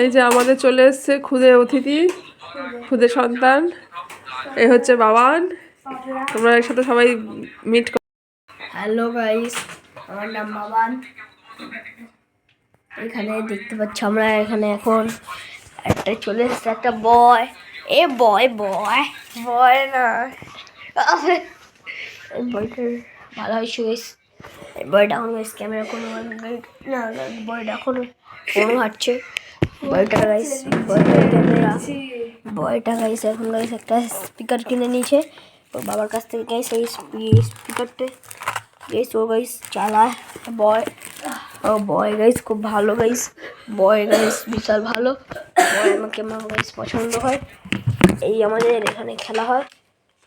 এই যে আমাদের চলে এসছে খুদে অতিথি, খুদে সন্তান। এই হচ্ছে বাবান। তোমরা একসাথে সবাই মিট হ্যালো গাইস আমার নাম বাবান। এখানে দেখতে পাচ্ছি আমরা এখানে এখন একটা চলে এসেছে, একটা বয় এ বয় বয় বয় না। এই বয়টা ভালো হয়েছে গাইস বয়টা এখন গাইস ক্যামেরা কোনো না বয়টা এখন কোনো হাঁটছে বয়টা গাইস বয়টা গাইস এখন গাইস একটা স্পিকার কিনে নিয়েছে। ওর বাবার কাছ থেকে গাইস এই স্পিকারটা গাইস ও গাইস চালায়। বয় ও বয় গাইস খুব ভালো গাইস। বয় গাইস বিশাল ভালো। বয় আমাকে আমার গাইস পছন্দ হয়। এই আমাদের এখানে খেলা হয়।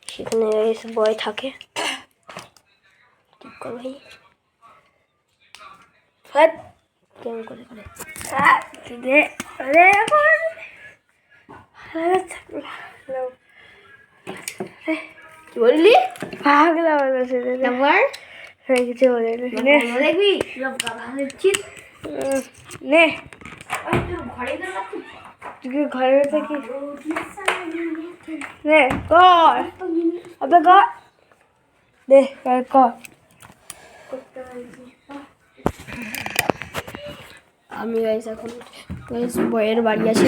সেখানে গাইস বয় থাকে। ঠিক ভাই। কেমন করে করে। কি বললি? কিছু বলে। দেখবি নে তুই ঘরে থাকি নে কর। আবে কর। দে কর কর। আমি গাইস এখন গাইস বইয়ের বাড়ি আছি।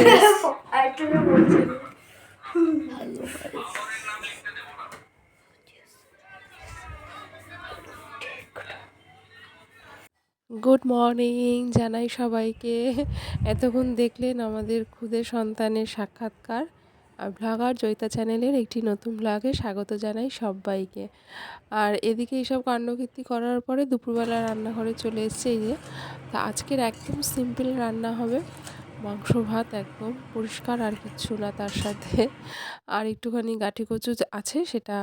গুড মর্নিং জানাই সবাইকে। এতক্ষণ দেখলেন আমাদের খুদে সন্তানের সাক্ষাৎকার। ব্লগার জয়িতা চ্যানেলের একটি নতুন ব্লগে স্বাগত জানাই সবাইকে। আর এদিকে এইসব কাণ্ডকীর্তি করার পরে দুপুরবেলা রান্নাঘরে চলে এসছে এই যে। তা আজকের একদম সিম্পল রান্না হবে। মাংস, ভাত একদম পরিষ্কার আর কিচ্ছু না তার সাথে। আর একটুখানি গাঠি কচু আছে সেটা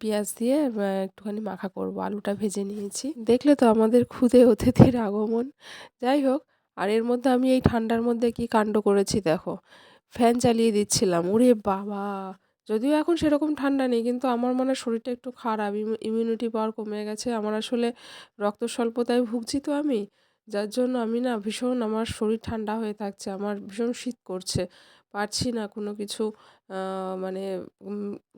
পেঁয়াজ দিয়ে একটুখানি মাখা করব। আলুটা ভেজে নিয়েছি। দেখলে তো আমাদের খুদে অতিথির আগমন। যাই হোক, আর এর মধ্যে আমি এই ঠান্ডার মধ্যে কি কাণ্ড করেছি দেখো। ফ্যান চালিয়ে দিচ্ছিলাম। ওরে বাবা! যদিও এখন সেরকম ঠান্ডা নেই, কিন্তু আমার মনে শরীরটা একটু খারাপ। ইমিউনিটি পাওয়ার কমে গেছে। আমার আসলে রক্ত স্বল্পতায় ভুগছি তো আমি। যার জন্য আমি না ভীষণ আমার শরীর ঠান্ডা হয়ে থাকছে। আমার ভীষণ শীত করছে। পারছি না কোনো কিছু মানে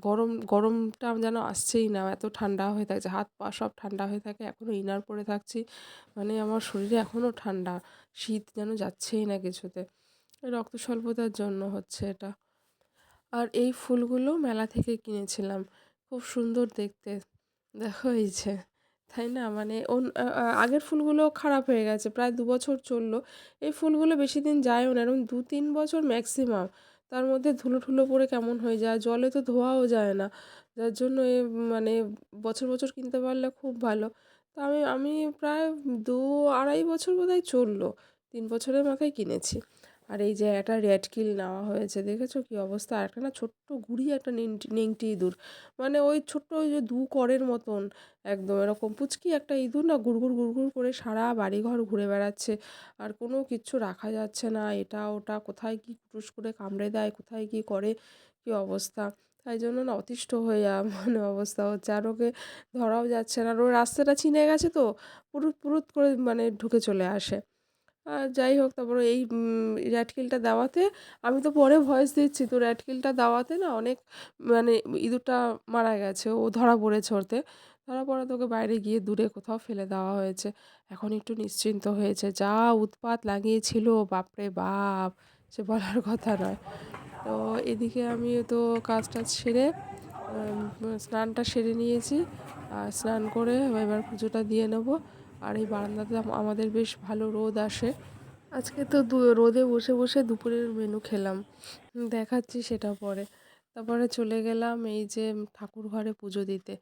গরম, গরমটা যেন আসছেই না। এত ঠান্ডা হয়ে থাকছে। হাত পা সব ঠান্ডা হয়ে থাকে। এখনও ইনার পরে থাকছি। মানে আমার শরীরে এখনও ঠান্ডা। শীত যেন যাচ্ছেই না কিছুতে। রক্ত স্বল্পতার জন্য হচ্ছে এটা। আর এই ফুলগুলো মেলা থেকে কিনেছিলাম। খুব সুন্দর দেখতে। দেখো এই যে, তাই না? মানে আগের ফুলগুলো খারাপ হয়ে গেছে, প্রায় দু বছর চলল। এই ফুলগুলো বেশি দিন যায়ও না এরকম দু তিন বছর ম্যাক্সিমাম। তার মধ্যে ধুলো ঠুলো পড়ে কেমন হয়ে যায়? জলে তো ধোয়াও যায় না। যার জন্য এ মানে বছর বছর কিনতে পারলে খুব ভালো। তা আমি আমি প্রায় দু আড়াই বছর বোধহয় চলল। তিন বছরের মাথায় কিনেছি। আর এই যে একটা রেড কিল নেওয়া হয়েছে, দেখেছ কি অবস্থা? আর একটা না ছোট্ট গুড়ি, একটা নেংটি ইঁদুর। মানে ওই ছোট্ট ওই যে দু করের মতন, একদম এরকম পুচকি একটা ইঁদুর না গুড়গুড় গুড়গুড় করে সারা বাড়িঘর ঘুরে বেড়াচ্ছে। আর কোনো কিচ্ছু রাখা যাচ্ছে না, এটা ওটা কোথায় কি কুটুস করে কামড়ে দেয়, কোথায় কি করে, কি অবস্থা? তাই জন্য না অতিষ্ঠ হয়ে যাওয়া মানে অবস্থা হচ্ছে। আর ওকে ধরাও যাচ্ছে না। আর ওর রাস্তাটা চিনে গেছে তো, পুরুত পুরুত করে মানে ঢুকে চলে আসে। যাই হোক, তারপরে এই র্যাটকিলটা দেওয়াতে আমি তো পরে ভয়েস দিচ্ছি। তো র্যাটকিলটা দেওয়াতে না অনেক মানে ইঁদুরটা মারা গেছে, ও ধরা পড়েছে ওতে ধরা পড়া তোকে বাইরে গিয়ে দূরে কোথাও ফেলে দেওয়া হয়েছে। এখন একটু নিশ্চিন্ত হয়েছে। যা উৎপাত লাগিয়েছিল, বাপরে বাপ, সে বলার কথা নয়। তো এদিকে আমি তো কাজ টাজ সেরে স্নানটা সেরে নিয়েছি। আর স্নান করে এবার পুজোটা দিয়ে নেব। আর এই বারান্দাতে আমাদের বেশ ভালো রোদ আসে। আজকে তো রোদে বসে বসে দুপুরের মেনু খেলাম। দেখাচ্ছি সেটা পরে। তারপরে চলে গেলাম এই যে ঠাকুর ঘরে পুজো দিতে।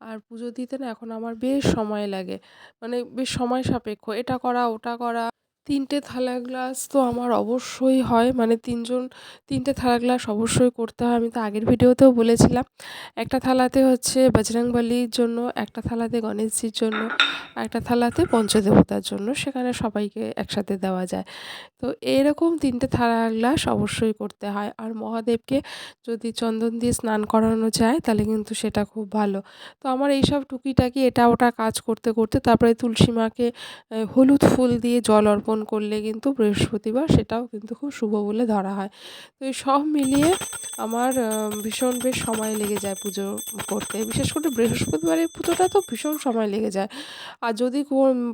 আর পুজো দিতে না এখন আমার বেশ সময় লাগে। মানে বেশ সময় সাপেক্ষ। এটা করা, ওটা করা। তিনটে থালা গ্লাস তো আমার অবশ্যই হয়। মানে তিনজন, তিনটে থালা গ্লাস অবশ্যই করতে হয়। আমি তো আগের ভিডিওতেও বলেছিলাম, একটা থালাতে হচ্ছে বজরংবলির জন্য, একটা থালাতে গণেশজির জন্য একটা থালাতে পঞ্চদেবতার জন্য। সেখানে সবাইকে একসাথে দেওয়া যায়। তো এরকম তিনটে থালা গ্লাস অবশ্যই করতে হয়। আর মহাদেবকে যদি চন্দন দিয়ে স্নান করানো যায়, তাহলে কিন্তু সেটা খুব ভালো। তো আমার এইসব টুকিটাকি এটা ওটা কাজ করতে করতে তারপরে তুলসী মাকে হলুদ ফুল দিয়ে জল অর্পণ স্থাপন করলে কিন্তু বৃহস্পতিবার সেটাও কিন্তু খুব শুভ বলে ধরা হয়। তো এই সব মিলিয়ে আমার ভীষণ বেশ সময় লেগে যায় পুজো করতে। বিশেষ করে বৃহস্পতিবারের পুজোটা তো ভীষণ সময় লেগে যায়। আর যদি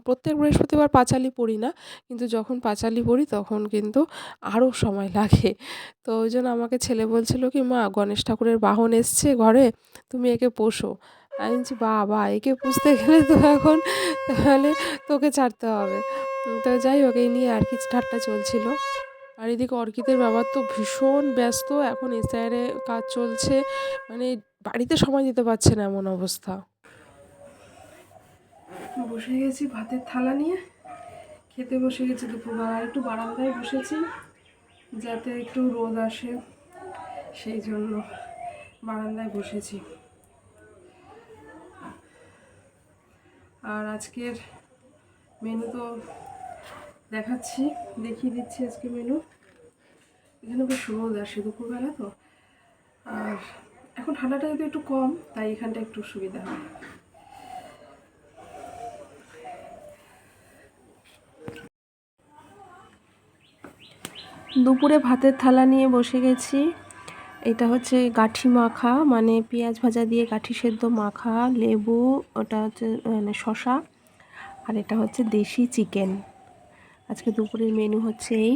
প্রত্যেক বৃহস্পতিবার পাঁচালি পড়ি না, কিন্তু যখন পাঁচালি পড়ি তখন কিন্তু আরও সময় লাগে। তো ওই জন্য আমাকে ছেলে বলছিল কি, মা, গণেশ ঠাকুরের বাহন এসছে ঘরে, তুমি একে পোষো। আমি বলছি, বাবা, একে পুষতে গেলে তো এখন তাহলে তোকে ছাড়তে হবে। তো যাই হোক, এই নিয়ে আর কি ঠাট্টা চলছিল। আর এদিকে অর্কিতের বাবার তো ভীষণ ব্যস্ত, এখন এসআইআরে কাজ চলছে। মানে বাড়িতে সময় দিতে পারছে না এমন অবস্থা। বসে গেছি ভাতের থালা নিয়ে। খেতে বসে গেছি দুপুরবেলা। একটু বারান্দায় বসেছি, যাতে একটু রোদ আসে। সেই জন্য বারান্দায় বসেছি। আর আজকের মেনু তো দেখাচ্ছি, দেখিয়ে দিচ্ছি আজকে মেনু এখানে বেশ রোদ আসে দুপুরবেলা তো। আর এখন ঠান্ডাটা যদি একটু কম, তাই এখানটা একটু সুবিধা হয়। দুপুরে ভাতের থালা নিয়ে বসে গেছি। এটা হচ্ছে গাঠি মাখা মানে পেঁয়াজ ভাজা দিয়ে গাঠি সেদ্ধ মাখা, লেবু, ওটা হচ্ছে মানে শশা আর এটা হচ্ছে দেশি চিকেন। আজকে দুপুরের মেনু হচ্ছে এই।